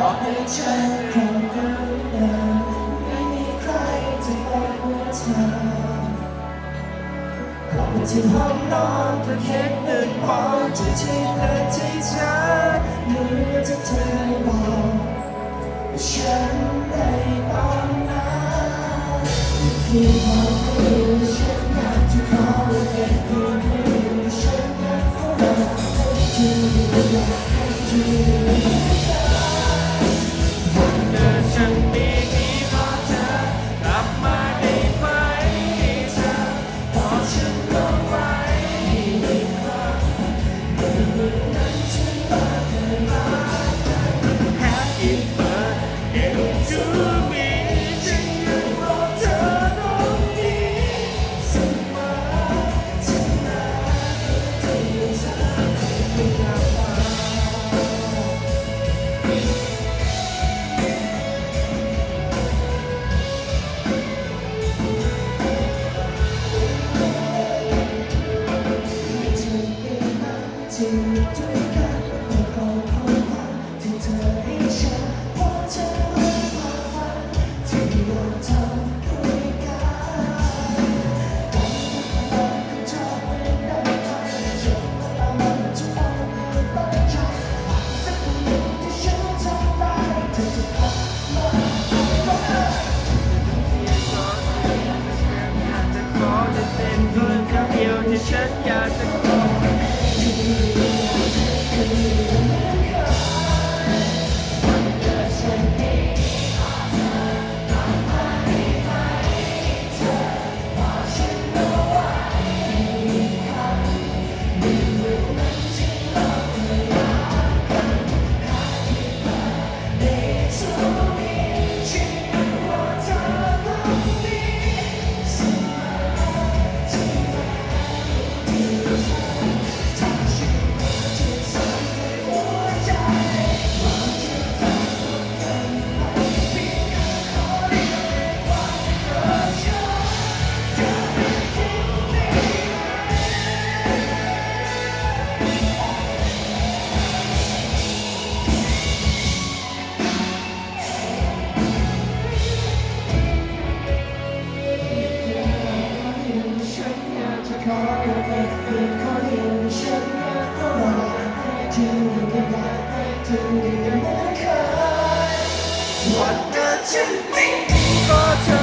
ฉันคงรู้นไม่มีใครจะบอกว่าเธอกลับมาที่ห้องนอนเพื่อเข็นหนึ่งปอนด์ที่ที่เกิดที่ฉันเมื่อจะเธอบอกฉันในตอนนั้นเพียงพอที่ฉันอยากจะขอเป็นเพียงแค่ฉันอยากขอให้ที่อยากให้ที่ ตั้งใจสักวันหนึ่งที่ฉันทำได้เธอจะากให้เธอได้มือนเคยวันเกิดฉันไม่มีก็เธอ